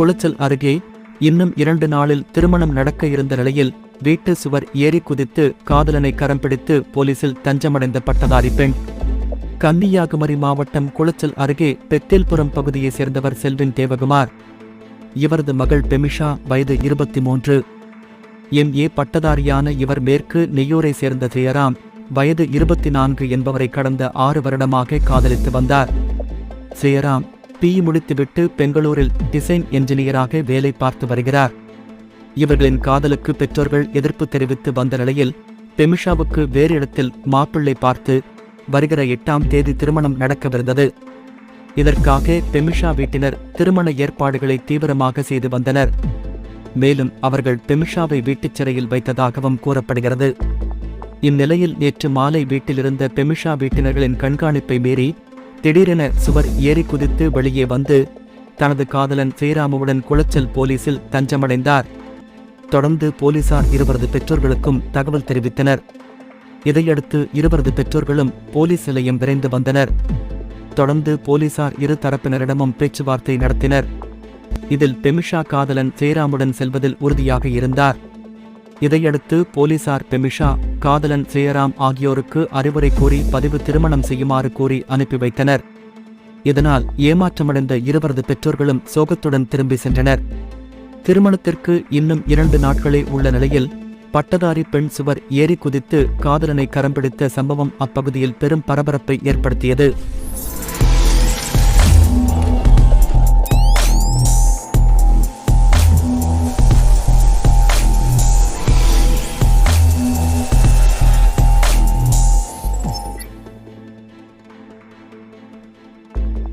குளச்சல் அருகே இன்னும் இரண்டு நாளில் திருமணம் நடக்க இருந்த நிலையில் வீட்டு சுவர் ஏறி குதித்து காதலனை கரம் பிடித்து போலீசில் தஞ்சமடைந்த பட்டதாரி பெண். கன்னியாகுமரி மாவட்டம் குளச்சல் அருகே பெத்தேல்புரம் பகுதியைச் சேர்ந்தவர் செல்வின் தேவகுமார். இவரது மகள் பெமிஷா வயது இருபத்தி மூன்று எம். ஏ. பட்டதாரியான இவர் மேற்கு நெய்யூரை சேர்ந்த ஜெயராம் வயது இருபத்தி நான்கு என்பவரை கடந்த ஆறு வருடமாக காதலித்து வந்தார். ஜெயராம் பி முடித்துவிட்டு பெங்களூரில் டிசைன் என்ஜினியராக வேலை பார்த்து வருகிறார். இவர்களின் காதலுக்கு பெற்றோர்கள் எதிர்ப்பு தெரிவித்து வந்த நிலையில் பெமிஷாவுக்கு வேறு இடத்தில் மாப்பிள்ளை பார்த்து வருகிற எட்டாம் தேதி திருமணம் நடக்கவிருந்தது. இதற்காக பெமிஷா வீட்டினர் திருமண ஏற்பாடுகளை தீவிரமாக செய்து வந்தனர். மேலும் அவர்கள் பெமிஷாவை வீட்டுச் சிறையில் வைத்ததாகவும் கூறப்படுகிறது. இந்நிலையில் நேற்று மாலை வீட்டிலிருந்த பெமிஷா வீட்டினர்களின் கண்காணிப்பை மீறி திடீரென சுவர் ஏறி குதித்து வெளியே வந்து தனது காதலன் ஸ்ரீராமுடன் குளச்சல் போலீசில் தஞ்சமடைந்தார். தொடர்ந்து போலீசார் இருவரது பெற்றோர்களுக்கும் தகவல் தெரிவித்தனர். இதையடுத்து இருவரது பெற்றோர்களும் போலீஸ் நிலையம் விரைந்து வந்தனர். தொடர்ந்து போலீசார் இரு தரப்பினரிடமும் பேச்சுவார்த்தை நடத்தினர். இதில் பெமிஷா காதலன் ஜெயராமுடன் செல்வதில் உறுதியாக இருந்தார். இதையடுத்து போலீசார் பெமிஷா காதலன் ஜெயராம் ஆகியோருக்கு அறிவுரை கூறி பதிவு திருமணம் செய்யுமாறு கூறி அனுப்பி வைத்தனர். இதனால் ஏமாற்றமடைந்த இருவரது பெற்றோர்களும் சோகத்துடன் திரும்பி சென்றனர். திருமணத்திற்கு இன்னும் இரண்டு நாட்களே உள்ள நிலையில் பட்டதாரி பெண் சுவர் ஏறி குதித்து காதலனை கரம்பிடித்த சம்பவம் அப்பகுதியில் பெரும் பரபரப்பை ஏற்படுத்தியது.